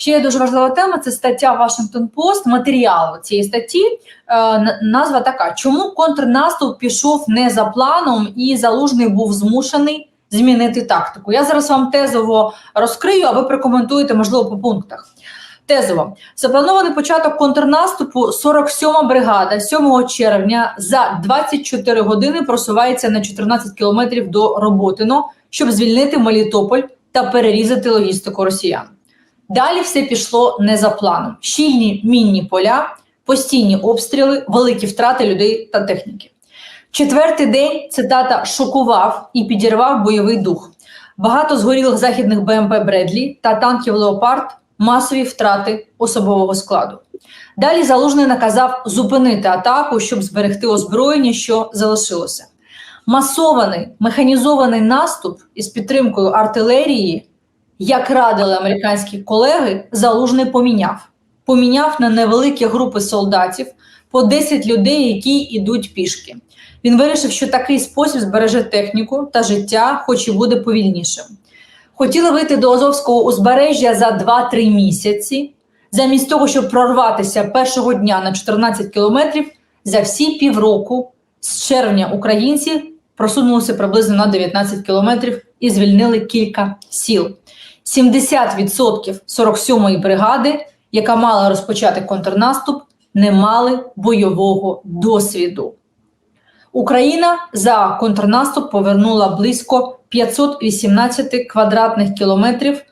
Ще є дуже важлива тема. Це стаття Washington Post, матеріал цієї статті. Е, назва така: чому контрнаступ пішов не за планом, і залужний був змушений змінити тактику. Я зараз вам тезово розкрию, а ви прокоментуєте, можливо, по пунктах. Тезово запланований початок контрнаступу 47-ма бригада 7 червня за 24 години просувається на 14 кілометрів до Роботино, щоб звільнити Мелітополь та перерізати логістику росіян. Далі все пішло не за планом: щільні мінні поля, постійні обстріли, великі втрати людей та техніки. Четвертий день цитата шокував і підірвав бойовий дух. Багато згорілих західних БМП Бредлі та танків Леопард, масові втрати особового складу. Далі залужний наказав зупинити атаку, щоб зберегти озброєння, що залишилося. Масований механізований наступ із підтримкою артилерії, як радили американські колеги, залужний поміняв. Поміняв на невеликі групи солдатів по 10 людей, які йдуть пішки. Він вирішив, що такий спосіб збереже техніку та життя, хоч і буде повільнішим. Хотіли вийти до Азовського узбережжя за 2-3 місяці. Замість того, щоб прорватися першого дня на 14 кілометрів, за всі півроку з червня українці просунулися приблизно на 19 кілометрів і звільнили кілька сіл. 70% 47-ї бригади, яка мала розпочати контрнаступ, не мали бойового досвіду. Україна за контрнаступ повернула близько 518 квадратних кілометрів,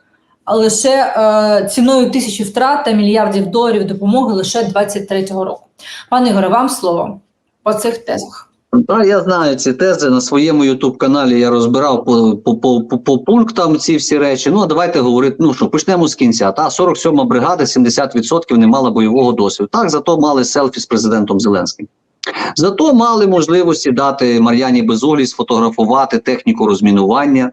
лише е, ціною тисячі втрат та мільярдів доларів допомоги лише 23-го року. Пане Ігоре, вам слово по цих тезах. Так, я знаю ці тези на своєму ютуб-каналі. Я розбирав по, по, по, по, по пунктам ці всі речі. Ну а давайте говорити. Ну що почнемо з кінця. Та 47-ма бригада, 70% не мала бойового досвіду. Так, зато мали селфі з президентом Зеленським. Зато мали можливості дати Мар'яні Безолі сфотографувати техніку розмінування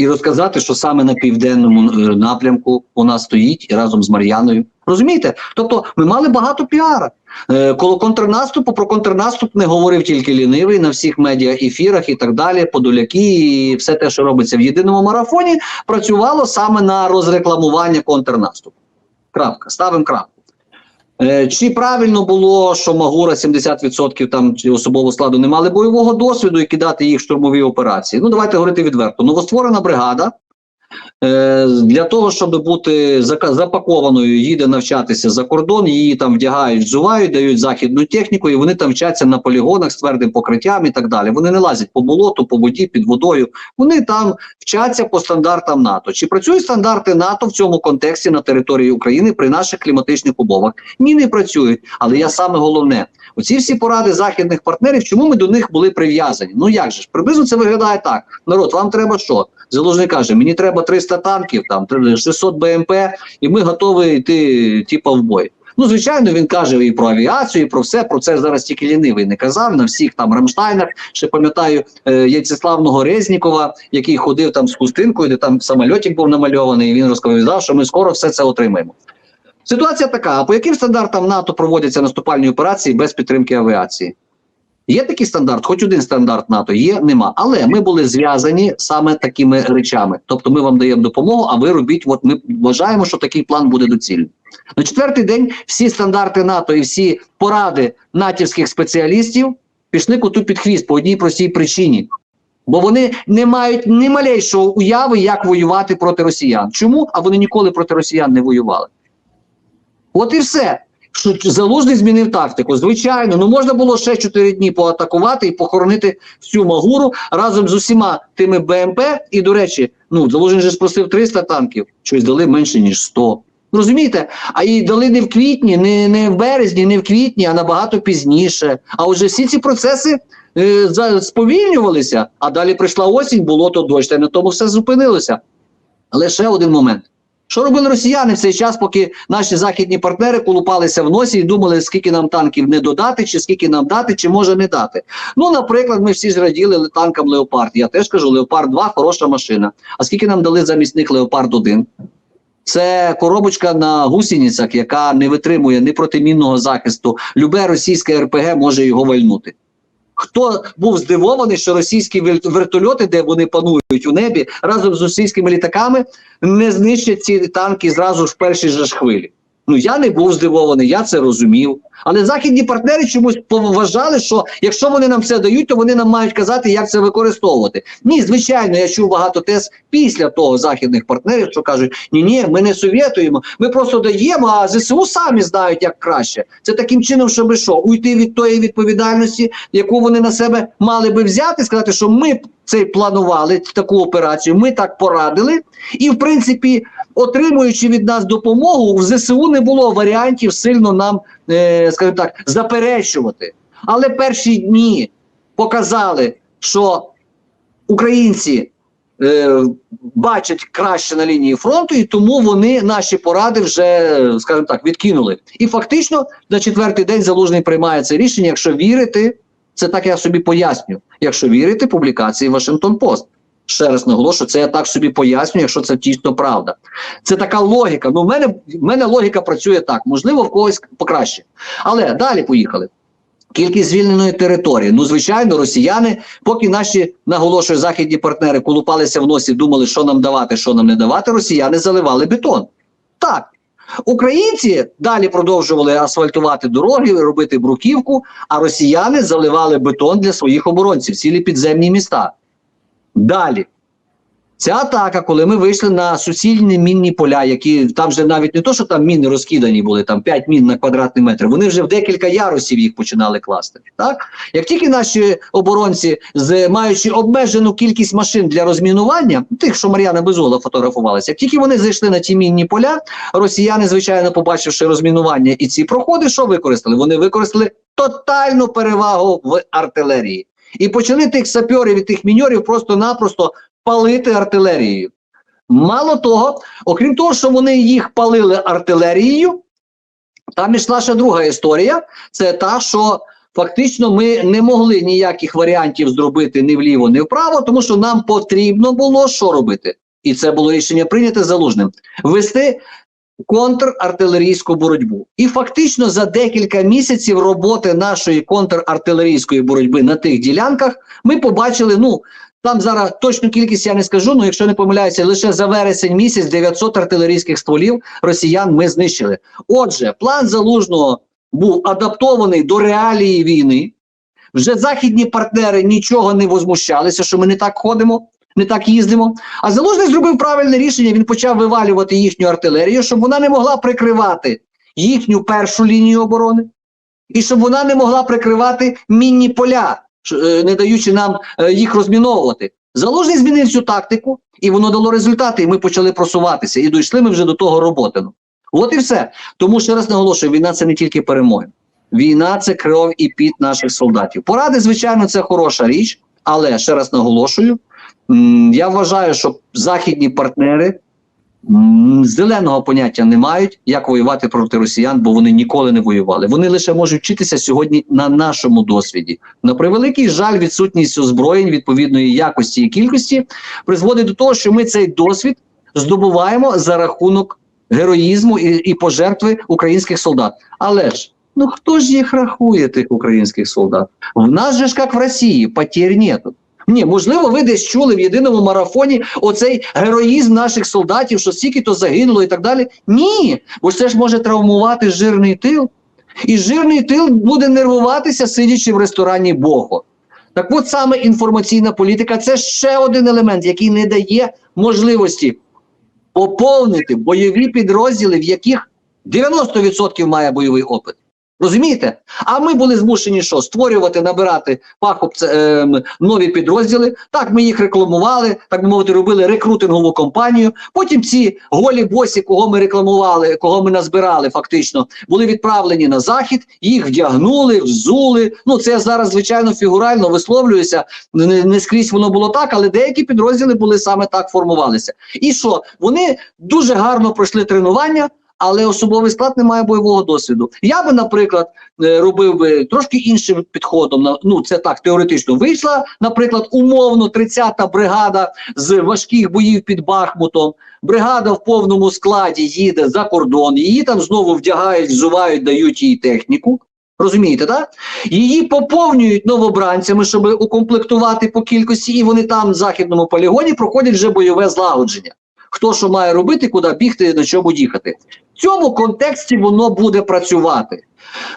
і розказати, що саме на південному е, напрямку вона стоїть разом з Мар'яною. Розумієте? Тобто ми мали багато піара. Е, Коло контрнаступу про контрнаступ не говорив тільки лінивий на всіх медіа ефірах і так далі. Подоляки і все те, що робиться в єдиному марафоні, працювало саме на розрекламування контрнаступу. Крапка, ставимо крапку. Е, Чи правильно було, що Магура 70% там чи особового складу не мали бойового досвіду і кидати їх в штурмові операції? Ну давайте говорити відверто. Новостворена бригада для того, щоб бути запакованою, їде навчатися за кордон, її там вдягають, взувають, дають західну техніку, і вони там вчаться на полігонах з твердим покриттям і так далі. Вони не лазять по болоту, по воді, під водою. Вони там вчаться по стандартам НАТО. Чи працюють стандарти НАТО в цьому контексті на території України при наших кліматичних умовах? Ні, не працюють. Але я саме головне. Оці всі поради західних партнерів, чому ми до них були прив'язані? Ну як же ж? Приблизно це виглядає так. Народ, вам треба що? Залужний каже: мені треба 300 танків, там 600 БМП, і ми готові йти, типа, в бой. Ну, звичайно, він каже і про авіацію, і про все. Про це зараз тільки лінивий не казав на всіх там Рамштайнах. Ще пам'ятаю е, Яйцеславного Резнікова, який ходив там з хустинкою, де там самольотик був намальований. І він розповідав, що ми скоро все це отримаємо. Ситуація така: а по яким стандартам НАТО проводяться наступальні операції без підтримки авіації? Є такий стандарт, хоч один стандарт НАТО є, нема. Але ми були зв'язані саме такими речами. Тобто, ми вам даємо допомогу, а ви робіть. От ми вважаємо, що такий план буде доцільним. На четвертий день всі стандарти НАТО і всі поради натівських спеціалістів пішли коту під хвіст по одній простій причині. Бо вони не мають ні малейшого уяви, як воювати проти росіян. Чому? А вони ніколи проти росіян не воювали. От і все. Що залужний змінив тактику. Звичайно, ну можна було ще 4 дні поатакувати і похоронити всю Магуру разом з усіма тими БМП. І, до речі, ну залужний же спросив 300 танків, щось дали менше, ніж 100. Розумієте? А і дали не в квітні, не, не в березні, не в квітні, а набагато пізніше. А вже всі ці процеси е, сповільнювалися, а далі прийшла осінь, було то дощ, та на тому все зупинилося. Але ще один момент. Що робили росіяни в цей час, поки наші західні партнери колупалися в носі і думали, скільки нам танків не додати, чи скільки нам дати, чи може не дати. Ну, наприклад, ми всі зраділи танкам Леопард. Я теж кажу, Леопард 2 хороша машина. А скільки нам дали замість них Леопард 1? Це коробочка на гусеницях, яка не витримує ні протимінного захисту. Любе російське РПГ може його вальнути. Хто був здивований, що російські вер- вертольоти, де вони панують у небі, разом з російськими літаками, не знищать ці танки зразу ж в першій же ж хвилі. Ну я не був здивований, я це розумів. Але західні партнери чомусь поважали, що якщо вони нам це дають, то вони нам мають казати, як це використовувати. Ні, звичайно, я чув багато тез після того західних партнерів, що кажуть: ні, ні, ми не совєтуємо, ми просто даємо, а ЗСУ самі знають, як краще. Це таким чином, щоб що уйти від тої відповідальності, яку вони на себе мали би взяти, сказати, що ми б це планували таку операцію, ми так порадили, і в принципі. Отримуючи від нас допомогу, в ЗСУ не було варіантів сильно нам, е, скажімо так, заперечувати. Але перші дні показали, що українці е, бачать краще на лінії фронту, і тому вони наші поради вже, скажімо так, відкинули. І фактично на четвертий день залужний приймає це рішення, якщо вірити, це так я собі поясню. Якщо вірити публікації Вашингтон Пост. Ще раз наголошую, це я так собі пояснюю, якщо це дійсно правда. Це така логіка. Ну, в мене, в мене логіка працює так, можливо, в когось покраще. Але далі поїхали. Кількість звільненої території. Ну, звичайно, росіяни, поки наші наголошую, західні партнери колупалися в носі, думали, що нам давати, що нам не давати, росіяни заливали бетон. Так. Українці далі продовжували асфальтувати дороги, робити бруківку, а росіяни заливали бетон для своїх оборонців, цілі підземні міста. Далі. Ця атака, коли ми вийшли на суцільні мінні поля, які там вже навіть не то, що там міни розкидані були, там 5 мін на квадратний метр, вони вже в декілька ярусів їх починали класти. Так? Як тільки наші оборонці, з, маючи обмежену кількість машин для розмінування, тих, що Мар'яна Безола фотографувалася, як тільки вони зайшли на ті мінні поля, росіяни, звичайно, побачивши розмінування і ці проходи, що використали? Вони використали тотальну перевагу в артилерії. І почали тих саперів і тих міньорів просто-напросто палити артилерією. Мало того, окрім того, що вони їх палили артилерією, там ішла ще друга історія. Це та, що фактично ми не могли ніяких варіантів зробити ні вліво, ні вправо, тому що нам потрібно було що робити. І це було рішення прийняте залужним. Вести контрартилерійську боротьбу. І фактично за декілька місяців роботи нашої контрартилерійської боротьби на тих ділянках ми побачили, ну. Там зараз точну кількість я не скажу, але якщо не помиляюся, лише за вересень місяць 900 артилерійських стволів росіян ми знищили. Отже, план залужного був адаптований до реалії війни. Вже західні партнери нічого не возмущалися, що ми не так ходимо, не так їздимо. А залужний зробив правильне рішення. Він почав вивалювати їхню артилерію, щоб вона не могла прикривати їхню першу лінію оборони, і щоб вона не могла прикривати мінні поля, е, не даючи нам е, їх розміновувати. Залужний змінив цю тактику, і воно дало результати, і ми почали просуватися. І дійшли ми вже до того роботину. От і все. Тому ще раз наголошую: війна це не тільки перемоги. Війна це кров і піт наших солдатів. Поради, звичайно, це хороша річ, але ще раз наголошую: я вважаю, що західні партнери зеленого поняття не мають, як воювати проти росіян, бо вони ніколи не воювали. Вони лише можуть вчитися сьогодні на нашому досвіді. На превеликий жаль, відсутність озброєнь відповідної якості і кількості призводить до того, що ми цей досвід здобуваємо за рахунок героїзму і, і пожертви українських солдат. Але ж ну хто ж їх рахує, тих українських солдат? В нас же ж як в Росії, потерь нету. Ні, можливо, ви десь чули в єдиному марафоні оцей героїзм наших солдатів, що стільки то загинуло і так далі. Ні, бо це ж може травмувати жирний тил. І жирний тил буде нервуватися, сидячи в ресторані Бохо. Так от саме інформаційна політика це ще один елемент, який не дає можливості поповнити бойові підрозділи, в яких 90% має бойовий опит. Розумієте? А ми були змушені що? Створювати, набирати пахоп, ем, нові підрозділи. Так, ми їх рекламували, так би мовити, робили рекрутингову кампанію. Потім ці голі босі, кого ми рекламували, кого ми назбирали, фактично, були відправлені на захід, їх вдягнули, взули. Ну це я зараз, звичайно, фігурально висловлююся. Не, не скрізь воно було так, але деякі підрозділи були саме так формувалися. І що? Вони дуже гарно пройшли тренування. Але особовий склад не має бойового досвіду. Я би, наприклад, е, робив би трошки іншим підходом. Ну це так теоретично вийшла, наприклад, умовно 30-та бригада з важких боїв під Бахмутом. Бригада в повному складі їде за кордон. Її там знову вдягають, взувають, дають їй техніку. Розумієте, так? Її поповнюють новобранцями, щоб укомплектувати по кількості, і вони там в західному полігоні проходять вже бойове злагодження. Хто що має робити, куди бігти, на чому їхати. В цьому контексті воно буде працювати. Е,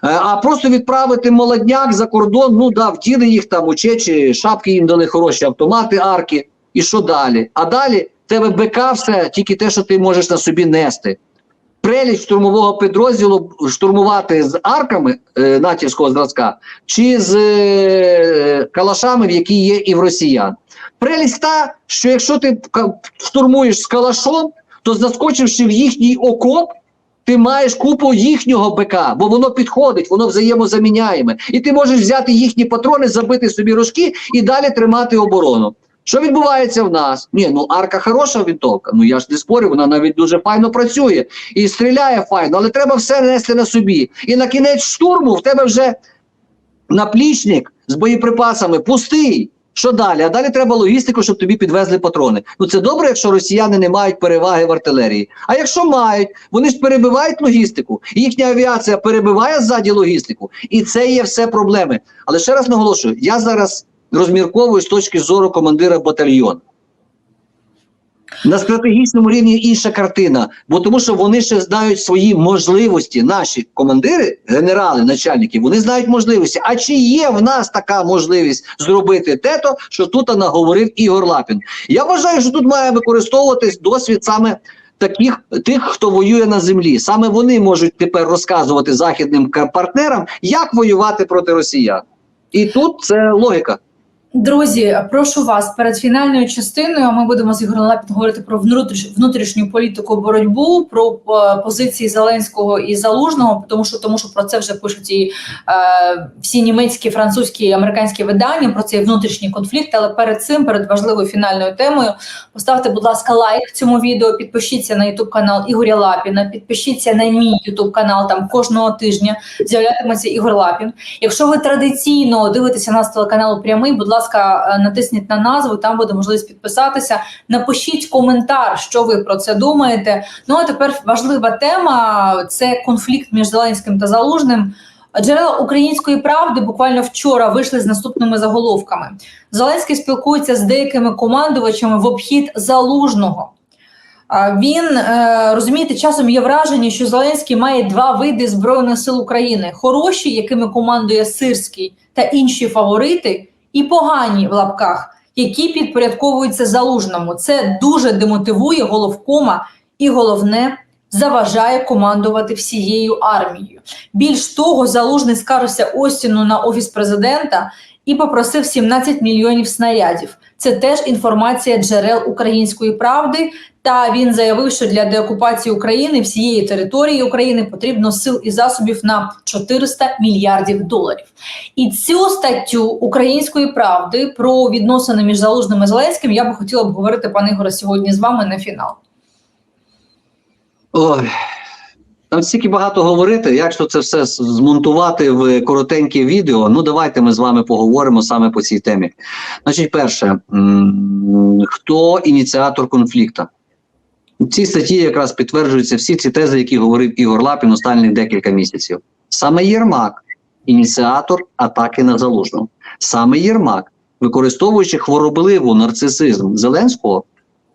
А просто відправити молодняк за кордон, ну да, втіли їх там у Чечі, шапки їм дали хороші автомати, арки. І що далі? А далі тебе БК все, тільки те, що ти можеш на собі нести. Прелість штурмового підрозділу штурмувати з арками е, натівського зразка чи з е, калашами, які є і в росіян. Прелість та, що якщо ти штурмуєш з калашом, то заскочивши в їхній окоп, ти маєш купу їхнього БК, бо воно підходить, воно взаємозаміняєме. І ти можеш взяти їхні патрони, забити собі рожки і далі тримати оборону. Що відбувається в нас? Ні, ну арка хороша вінтовка. Ну я ж не спорю, вона навіть дуже файно працює і стріляє файно, але треба все нести на собі. І на кінець штурму в тебе вже наплічник з боєприпасами пустий. Що далі? А далі треба логістику, щоб тобі підвезли патрони. Ну це добре, якщо росіяни не мають переваги в артилерії. А якщо мають, вони ж перебивають логістику. Їхня авіація перебиває ззаді логістику, і це є все проблеми. Але ще раз наголошую: я зараз розмірковую з точки зору командира батальйону. На стратегічному рівні інша картина, бо тому що вони ще знають свої можливості. Наші командири, генерали, начальники, вони знають можливості. А чи є в нас така можливість зробити те, то що тут наговорив Ігор Лапін? Я вважаю, що тут має використовуватись досвід саме таких тих, хто воює на землі. Саме вони можуть тепер розказувати західним партнерам, як воювати проти росіян. І тут це логіка. Друзі, прошу вас перед фінальною частиною. Ми будемо з Ігорем Лапін говорити про внутріш, внутрішню політику боротьбу, про е, позиції Зеленського і Залужного, тому що тому, що про це вже пишуть і е, всі німецькі, французькі, американські видання про цей внутрішній конфлікт. Але перед цим, перед важливою фінальною темою, поставте, будь ласка, лайк цьому відео. Підпишіться на Ютуб канал Ігоря Лапіна. Підпишіться на мій Ютуб канал. Там кожного тижня з'являтиметься Ігор Лапін. Якщо ви традиційно дивитеся нас телеканалу прямий, будь ласка, е, натисніть на назву, там буде можливість підписатися. Напишіть коментар, що ви про це думаєте. Ну а тепер важлива тема це конфлікт між Зеленським та Залужним. Джерела української правди буквально вчора вийшли з наступними заголовками. Зеленський спілкується з деякими командувачами в обхід залужного. Він е, розумієте, часом є враження, що Зеленський має два види збройних сил України: хороші, якими командує Сирський, та інші фаворити, і погані в лапках, які підпорядковуються залужному. Це дуже демотивує головкома, і головне заважає командувати всією армією. Більш того, залужний скаржився Остіну на офіс президента і попросив 17 мільйонів снарядів. Це теж інформація джерел української правди. Та він заявив, що для деокупації України всієї території України потрібно сил і засобів на 400 мільярдів доларів. І цю статтю української правди про відносини між Залужним і Зеленським я би хотіла обговорити, пане Ігоре, сьогодні з вами на фінал. Ой, там стільки багато говорити. Як ж це все змонтувати в коротеньке відео? Ну, давайте ми з вами поговоримо саме по цій темі. Значить, перше, хто ініціатор конфлікту? У цій статті якраз підтверджуються всі ці тези, які говорив Ігор Лапін останні декілька місяців. Саме Єрмак, ініціатор атаки на залужного. Саме Єрмак, використовуючи хворобливу нарцисизм Зеленського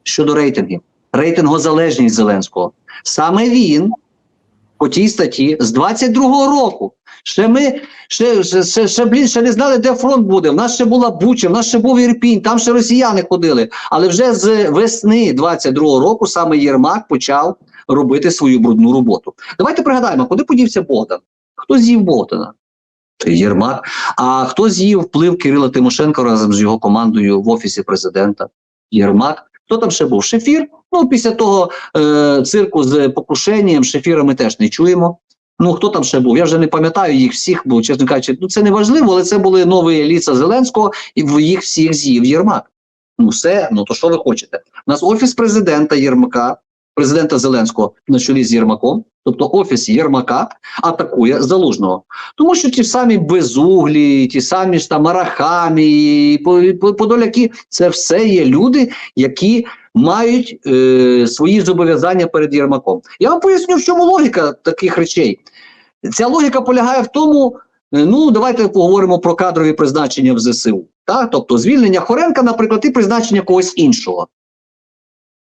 щодо рейтингів, рейтингозалежність Зеленського. Саме він по тій статті з 22-го року. Ще ми ще, ще, ще, блін, ще не знали, де фронт буде. В нас ще була Буча, в нас ще був Ірпінь, там ще росіяни ходили. Але вже з весни 22-го року саме Єрмак почав робити свою брудну роботу. Давайте пригадаємо, куди подівся Богдан? Хто з'їв Богдана? Єрмак. А хто з'їв вплив Кирила Тимошенко разом з його командою в офісі президента? Єрмак. Хто там ще був? Шефір. Ну, після того е, цирку з покушенням Шефіра ми теж не чуємо. Ну, хто там ще був? Я вже не пам'ятаю їх всіх, бо, чесно кажучи, ну це не важливо, але це були нові ліца Зеленського, і їх всіх з'їв Єрмак. Ну, все, ну то що ви хочете? У нас офіс президента Єрмака, президента Зеленського на чолі з Єрмаком, тобто офіс Єрмака атакує залужного. Тому що ті самі безуглі, ті самі ж там арахамі, подоляки, це все є люди, які мають е, свої зобов'язання перед Єрмаком. Я вам поясню, в чому логіка таких речей. Ця логіка полягає в тому, Е, Ну, давайте поговоримо про кадрові призначення в ЗСУ. Так? Тобто звільнення Хоренка, наприклад, і призначення когось іншого.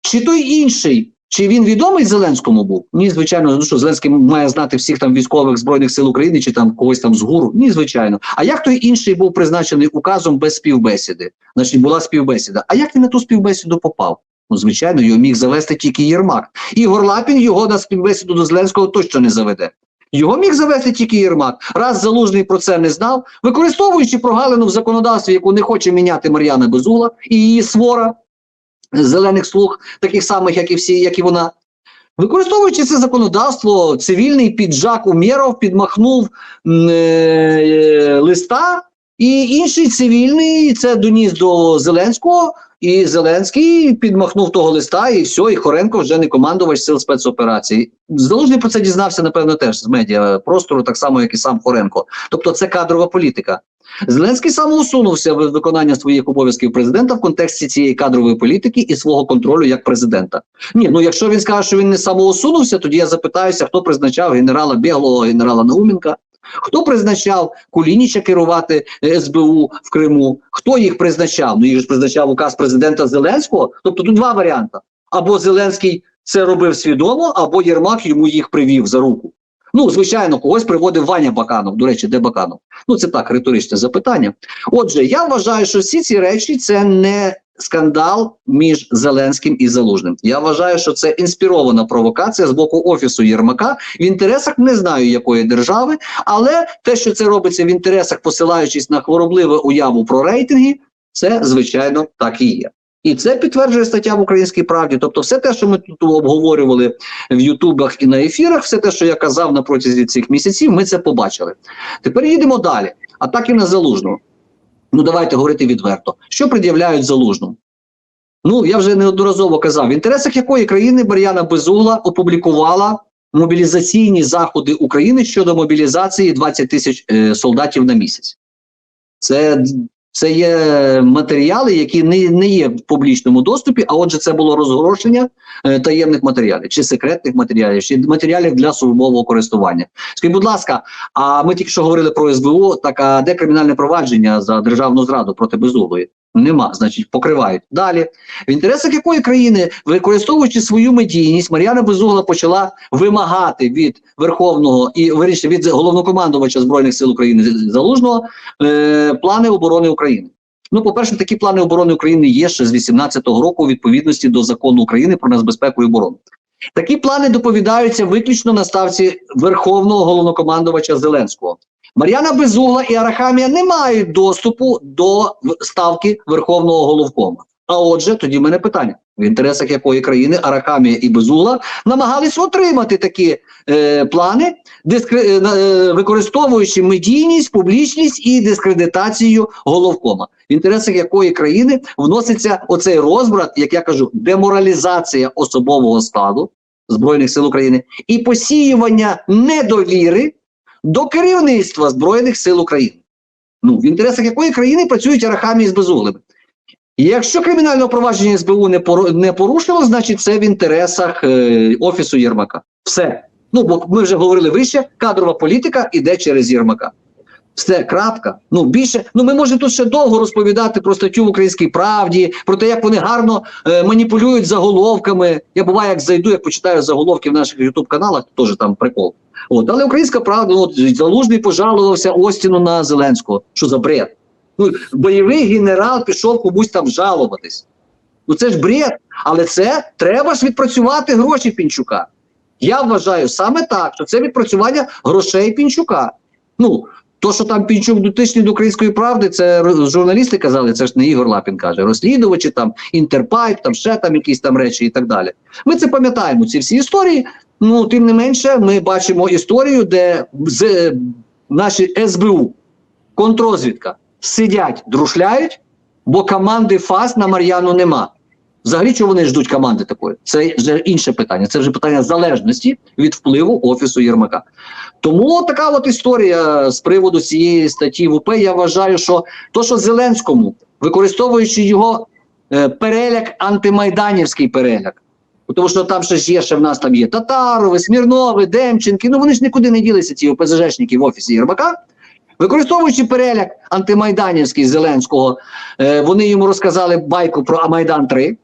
Чи той інший, чи він відомий Зеленському був? Ні, звичайно, ну що Зеленський має знати всіх там військових збройних сил України чи там когось там з гуру? Ні, звичайно. А як той інший був призначений указом без співбесіди? Значить, була співбесіда. А як він на ту співбесіду попав? Ну, звичайно, його міг завести тільки Єрмак. Ігор Лапін його на співбесіду до Зеленського точно не заведе. Його міг завести тільки Єрмак. Раз залужний про це не знав, використовуючи прогалину в законодавстві, яку не хоче міняти Мар'яна Безула і її свора зелених слуг, таких самих, як і всі, як і вона. Використовуючи це законодавство, цивільний піджак Умєров підмахнув е, листа, і інший цивільний це доніс до Зеленського, і Зеленський підмахнув того листа, і все, і Хоренко вже не командувач сил спецоперацій. Залужний про це дізнався, напевно, теж з медіа простору, так само, як і сам Хоренко. Тобто це кадрова політика. Зеленський самоусунувся від виконання своїх обов'язків президента в контексті цієї кадрової політики і свого контролю як президента. Ні, ну якщо він скаже, що він не самоусунувся, тоді я запитаюся, хто призначав генерала Бєглого, генерала Науменка, хто призначав Кулініча керувати е, СБУ в Криму, хто їх призначав? Ну їх ж призначав указ президента Зеленського. Тобто тут два варіанти: або Зеленський це робив свідомо, або Єрмак йому їх привів за руку. Ну, звичайно, когось приводив Ваня Баканов. До речі, де Баканов? Ну, це так, риторичне запитання. Отже, я вважаю, що всі ці речі це не скандал між Зеленським і Залужним. Я вважаю, що це інспірована провокація з боку офісу Єрмака в інтересах не знаю якої держави, але те, що це робиться в інтересах, посилаючись на хворобливу уяву про рейтинги, це звичайно так і є. І це підтверджує стаття в Українській правді. Тобто, все те, що ми тут обговорювали в Ютубах і на ефірах, все те, що я казав на протязі цих місяців, ми це побачили. Тепер їдемо далі. Атаки на залужного. Ну давайте говорити відверто. Що пред'являють залужному? Ну я вже неодноразово казав, в інтересах якої країни Мар'яна Безугла опублікувала мобілізаційні заходи України щодо мобілізації 20 тисяч е, солдатів на місяць. Це це є матеріали, які не, не є в публічному доступі, а отже, це було розгорошення е, таємних матеріалів, чи секретних матеріалів, чи матеріалів для службового користування. Скажіть, будь ласка, а ми тільки що говорили про СБУ, так а де кримінальне провадження за державну зраду проти Безуглої? Нема, значить, покривають. Далі, в інтересах якої країни, використовуючи свою медійність, Мар'яна Безугла почала вимагати від Верховного і вирішити від головнокомандувача Збройних сил України Залужного е, плани оборони України. Ну, по-перше, такі плани оборони України є ще з 18-го року у відповідності до закону України про нацбезпеку і оборону. Такі плани доповідаються виключно на ставці Верховного головнокомандувача Зеленського. Мар'яна Безугла і Арахамія не мають доступу до ставки Верховного головкома. А отже, тоді в мене питання: в інтересах якої країни Арахамія і Безугла намагались отримати такі е, плани, дискре, е, е, використовуючи медійність, публічність і дискредитацію головкома, в інтересах якої країни вноситься оцей розбрат, як я кажу, деморалізація особового складу Збройних сил України і посіювання недовіри до керівництва Збройних сил України. Ну, в інтересах якої країни працюють Арахамії з Безуглими. Якщо кримінальне провадження СБУ не, пору- порушило, значить це в інтересах е, Офісу Єрмака. Все. Ну, бо ми вже говорили вище, кадрова політика іде через Єрмака. Все, крапка. Ну більше, ну ми можемо тут ще довго розповідати про статтю в Українській правді, про те, як вони гарно е, маніпулюють заголовками. Я буває, як зайду, як почитаю заголовки в наших ютуб каналах, теж там прикол. От, але українська правда, ну, от залужний пожалувався Остіну на Зеленського. Що за бред? Ну, бойовий генерал пішов комусь там жалуватись. Ну це ж бред. Але це треба ж відпрацювати гроші Пінчука. Я вважаю саме так, що це відпрацювання грошей Пінчука. Ну, то, що там Пінчук дотичний до української правди, це журналісти казали, це ж не Ігор Лапін каже, розслідувачі, там Інтерпайп, там ще там якісь там речі і так далі. Ми це пам'ятаємо, ці всі історії. Ну, тим не менше, ми бачимо історію, де з, е, наші СБУ, контрозвідка сидять, друшляють, бо команди ФАС на Мар'яну нема. Взагалі, чого вони ждуть команди такої? Це вже інше питання. Це вже питання залежності від впливу офісу Єрмака. Тому така от історія з приводу цієї статті в. Я вважаю, що то, що Зеленському, використовуючи його е, переляк, антимайданівський переляк, тому що там ще ж є, ще в нас там є Татарови, Смірнови, Демченки. Ну вони ж нікуди не ділися, ці ОПЗЖшники в офісі Єрмака. Використовуючи переляк антимайданівський Зеленського, е, вони йому розказали байку про Майдан 3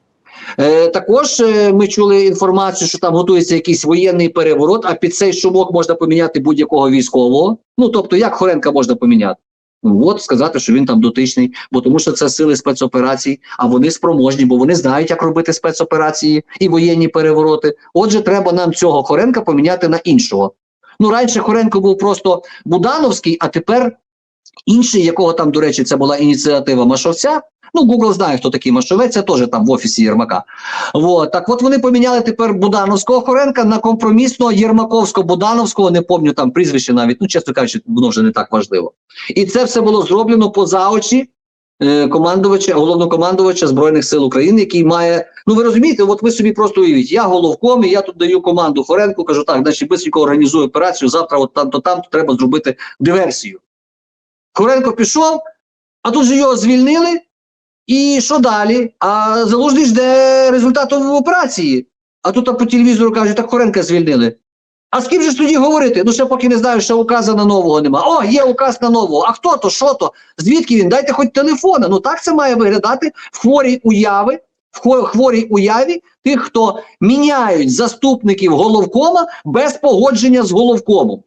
Е, також е, ми чули інформацію, що там готується якийсь воєнний переворот, а під цей шумок можна поміняти будь-якого військового. Ну тобто, як Хоренка можна поміняти? От сказати, що він там дотичний, бо тому що це сили спецоперацій, а вони спроможні, бо вони знають, як робити спецоперації і воєнні перевороти. Отже, треба нам цього Хоренка поміняти на іншого. Ну раніше Хоренко був просто Будановський, а тепер інший, якого там, до речі, це була ініціатива Машовця. Ну, Google знає, хто такий Машовець, це теж там в офісі Єрмака. Вот. Так от вони поміняли тепер Будановського Хоренка на компромісного Єрмаковсько-Будановського, не пам'ятаю там прізвище навіть, ну, чесно кажучи, воно вже не так важливо. І це все було зроблено поза очі е, командувача, головнокомандувача Збройних сил України, який має. Ну ви розумієте, от ви собі просто уявіть, я головком, і я тут даю команду Хоренку, кажу, так, значить, швидко організую операцію, завтра от там, то там треба зробити диверсію. Хоренко пішов, а тут же його звільнили. І що далі? А залужний жде результату операції. А тут по телевізору кажуть, так Хоренка звільнили. А з ким же ж тоді говорити? Ну ще поки не знаю, що указа на нового нема. О, є указ на нового. А хто то, що то? Звідки він? Дайте хоч телефона. Ну так це має виглядати в хворій уяви, в хворій уяві тих, хто міняють заступників головкома без погодження з головкомом.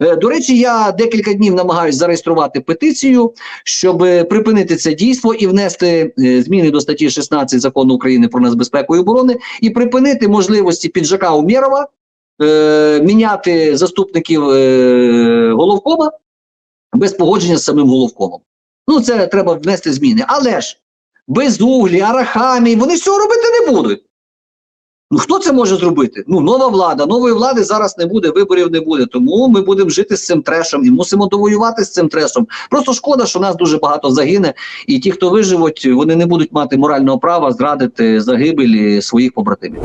Е, До речі, я декілька днів намагаюся зареєструвати петицію, щоб е, припинити це дійство і внести е, зміни до статті 16 закону України про нацбезпеку і оборони і припинити можливості піджака Умєрова е, міняти заступників е, головкома без погодження з самим головкомом. Ну, це треба внести зміни. Але ж безуглі, арахамі, вони цього робити не будуть. Ну хто це може зробити? Ну, нова влада. Нової влади зараз не буде, виборів не буде. Тому ми будемо жити з цим трешем і мусимо довоювати з цим трешем. Просто шкода, що нас дуже багато загине, і ті, хто виживуть, вони не будуть мати морального права зрадити загибелі своїх побратимів.